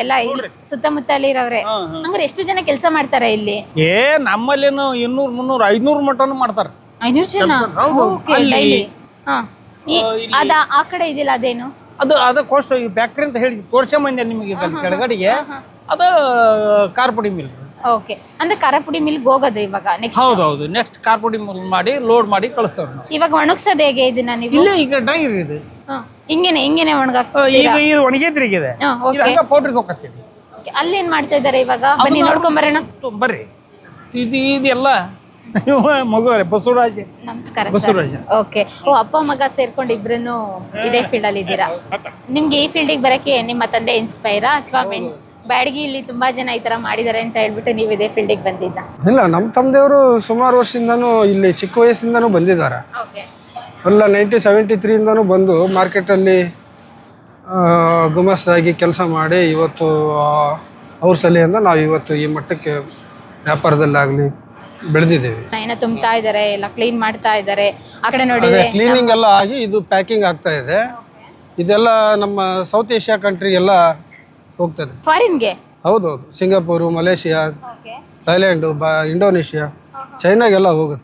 ಎಲ್ಲ ಸುತ್ತಮುತ್ತ ಅಲ್ಲಿ ಇರವ್ರೆ. ಹಂಗಾರೆ ಎಷ್ಟು ಜನ ಕೆಲಸ ಮಾಡ್ತಾರೆ ಇಲ್ಲಿ? ಏ ನಮ್ಮಲ್ಲೇನು ಇನ್ನೂರ್ ಮುನ್ನೂರ್ ಐದ್ನೂರ್ ಮಟನ್ ಮಾಡ್ತಾರೆ. ಐನೂರು ಜನ? ಹೌದು. ಓಕೆ ಅಲ್ಲಿ- ಡೈಲಿ. ಹಾ. ಈ ಅದ ಆ ಕಡೆ ಇದಿಲ್ಲ ಅದೇನು? ಅದು ಅದ ಕೋಸ್ಟ್ ಈ ಫ್ಯಾಕ್ಟ್ರಿ ಅಂತ ಹೇಳಿ ತೋರ್ಸಂಬಂದೆ ನಿಮಗೆ ಈಗ ಅಲ್ಲಿ ಕೆಳಗಡೆಗೆ. ಅದು ಕಾರ್ಪುಡಿ ಮಿಲ್ ಓಕೆ. ಅಂದ್ರೆ ಖಾರಪುಡಿ ಮಿಲ್ಗೆ ಹೋಗೋದು ಇವಾಗ ನೆಕ್ಸ್ಟ್ ಹೌದು ಹೌದು. ನೆಕ್ಸ್ಟ್ ಕಾರ್ಪುಡಿ ಮಿಲ್ ಮಾಡಿ ಲೋಡ್ ಮಾಡಿ ಕಳಿಸ್ತಾರೆ ಇವಾಗ ಒಣಗ್ಸೋದು ಹೇಗೆ ಇದನ್ನ ನೀವು? ಇಲ್ಲೇ ಈಗ ಡೈರಿ ಇದೆ. ಹಾ. ಹಿಂಗೇನೆ ಹಿಂಗೇನೆ ಈಗ ಇದು ಒಣಗೈತ್ರಿ ಈಗ ಇದೆ. ಹಾ, ಇದು ಹಂಗ ಪೌಡ್ರಿಗೆ ಹೋಗತ್ತೀವಿ ಅಲ್ಲಿ ಏನ್ ಮಾಡ್ತಾ ಇದಾರೆ ಇವಾಗ? ಬನ್ನಿ ನೋಡ್ಕೊಂಡ್ ಬರೋಣ. ಬರ್ರಿ. ಇದು ಇದೆಲ್ಲ ಇವ ಮಗು ಬಸವರಾಜ. ನಮಸ್ಕಾರ ಬಸವರಾಜ. ಓಕೆ. ಓ ಅಪ್ಪ ಮಗ ಸೇರ್ಕೊಂಡು ಇಬ್ರು ಇದೇ ಫೀಲ್ಡ್ ಅಲ್ಲಿ ಇದ್ದೀರಾ? ನಿಮ್ಗೆ ಈ ಫೀಲ್ಡಿಗೆ ಬರಕ್ಕೆ ನಿಮ್ಮ ತಂದೆ ಇನ್ಸ್ಪೈರಾ ಅಥವಾ ಬ್ಯಾಡಗಿ ಇಲ್ಲಿ ತುಂಬಾ ಜನ ಈ ತರ ಮಾಡಿದಾರೆ ಅಂತ ಹೇಳ್ಬಿಟ್ಟು ನೀವು ಇದೇ ಫೀಲ್ಡಿಗೆ ಬಂದಿದ್ದ? ಇಲ್ಲ ನಮ್ಮ ತಂದೆಯವರು ಸುಮಾರು ವರ್ಷದಿಂದನೂ ಇಲ್ಲಿ ಚಿಕ್ಕ ವಯಸ್ಸಿಂದನೂ ಬಂದಿದ್ದಾರೆ. ಓಕೆ. ಎಲ್ಲ ನೈನ್ಟೀನ್ ಸೆವೆಂಟಿ ತ್ರೀಯಿಂದನೂ ಬಂದು ಮಾರ್ಕೆಟಲ್ಲಿ ಗುಮಸ್ತಾಗಿ ಕೆಲಸ ಮಾಡಿ ಇವತ್ತು ಅವ್ರ ಸಲಹೆಯಿಂದ ನಾವು ಇವತ್ತು ಈ ಮಟ್ಟಕ್ಕೆ ವ್ಯಾಪಾರದಲ್ಲಾಗಲಿ ಬೆಳೆದಿದ್ದೇವೆ. ಏನೋ ತುಂಬ್ತಾ ಇದ್ದಾರೆ ಎಲ್ಲ ಕ್ಲೀನ್ ಮಾಡ್ತಾ ಇದ್ದಾರೆ ಆ ಕಡೆ ನೋಡಿದ್ರೆ ಕ್ಲೀನಿಂಗ್ ಎಲ್ಲ ಆಗಿ ಇದು ಪ್ಯಾಕಿಂಗ್ ಆಗ್ತಾ ಇದೆ. ಇದೆಲ್ಲ ನಮ್ಮ ಸೌತ್ ಏಷ್ಯಾ ಕಂಟ್ರಿಗೆಲ್ಲ ಹೋಗ್ತದೆ. ಫಾರಿನ್ಗೆ ಹೌದೌದು. ಸಿಂಗಾಪುರು ಮಲೇಷಿಯಾ ಥೈಲ್ಯಾಂಡು ಬ ಇಂಡೋನೇಷ್ಯಾ ಚೈನಾಗೆಲ್ಲ ಹೋಗುತ್ತೆ.